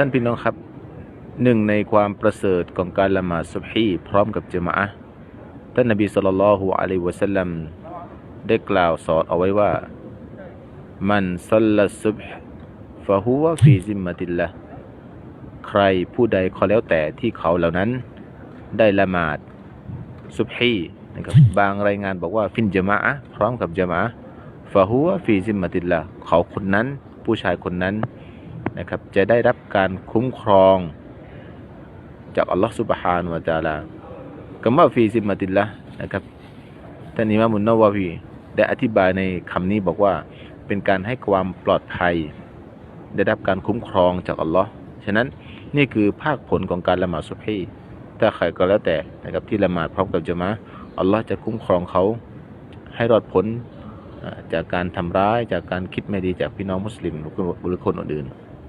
ท่านพี่น้องครับหนึ่งในความประเสริฐของการละหมาดซุบฮีพร้อมกับเจมะอะท่านนบีสุลต่านละฮุอะลัยวะสัลลัมได้กล่าวสอนเอาไว้ว่า มันซัลลัสซุบฮ์ฟะฮุวะฟีซิมมะติลละใครผู้ใดขอแล้วแต่ที่เขาเหล่านั้น ได้ละหมาดซุบฮีนะครับบางรายงานบอกว่าฟินเจมะอะพร้อมกับเจมะอะฟะฮุวะฟีซิมมะติลละเขาคนนั้น ผู้ชายคนนั้น นะครับจะได้รับการคุ้มครอง จากอัลลอฮฺสุบฮานุวะตะอาลาคำว่าฟีซิมมาติลละนะครับท่านอิมามุนนาวาวีได้อธิบายในคำนี้บอกว่าเป็นการให้ความปลอดภัย ได้รับการคุ้มครองจากอัลลอฮ์ฉะนั้นนี่คือภาคผลของการละหมาดซุบฮีถ้าใครก็แล้วแต่นะครับที่ละหมาดพร้อมกับจามะอัลลอฮ์จะคุ้มครองเขาให้รอดพ้นจากการทำร้ายจากการคิดไม่ดีจากพี่น้องมุสลิมหรือคนอื่น